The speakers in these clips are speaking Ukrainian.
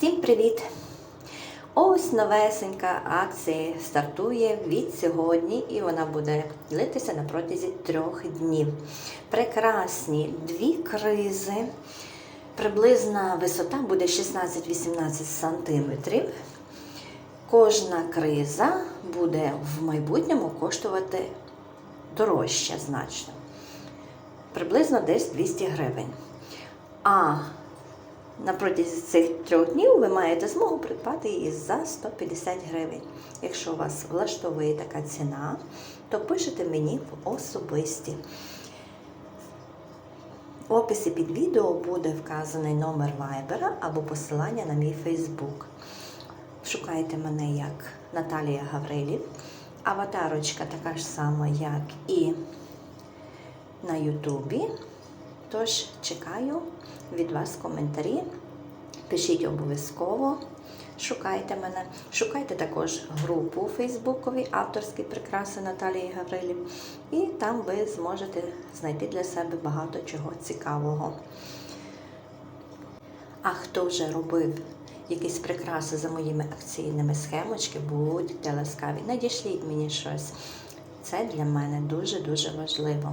Всім привіт! Ось новесенька акція стартує від сьогодні і вона буде длитися на протязі трьох днів. Прекрасні дві кризи. Приблизна висота буде 16-18 см. Кожна криза буде в майбутньому коштувати дорожче значно. Приблизно десь 200 гривень. А на протязі цих трьох днів ви маєте змогу придбати її за 150 гривень. Якщо вас влаштовує така ціна, то пишете мені в особисті. В описі під відео буде вказаний номер Viber або посилання на мій Facebook. Шукайте мене як Наталія Гаврилів. Аватарочка така ж сама, як і на Ютубі. Тож чекаю від вас коментарі. Пишіть обов'язково, шукайте мене. Шукайте також групу у Фейсбуковій авторські прикраси Наталії Гаврилів. І там ви зможете знайти для себе багато чого цікавого. А хто вже робив якісь прикраси за моїми акційними схемочки, будьте ласкаві, надішліть мені щось. Це для мене дуже-дуже важливо.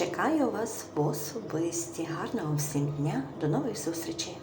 Чекаю вас в особисті. Гарного всім дня. До нових зустрічей!